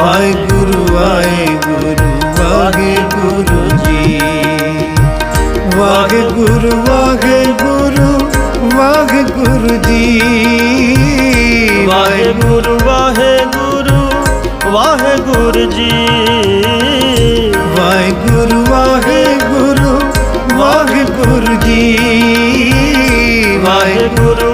Waheguru Waheguru Waheguru ji. Waheguru Waheguru Waheguru ji. Waheguru Waheguru Waheguru ji. Waheguru Waheguru Waheguru ji. Waheguru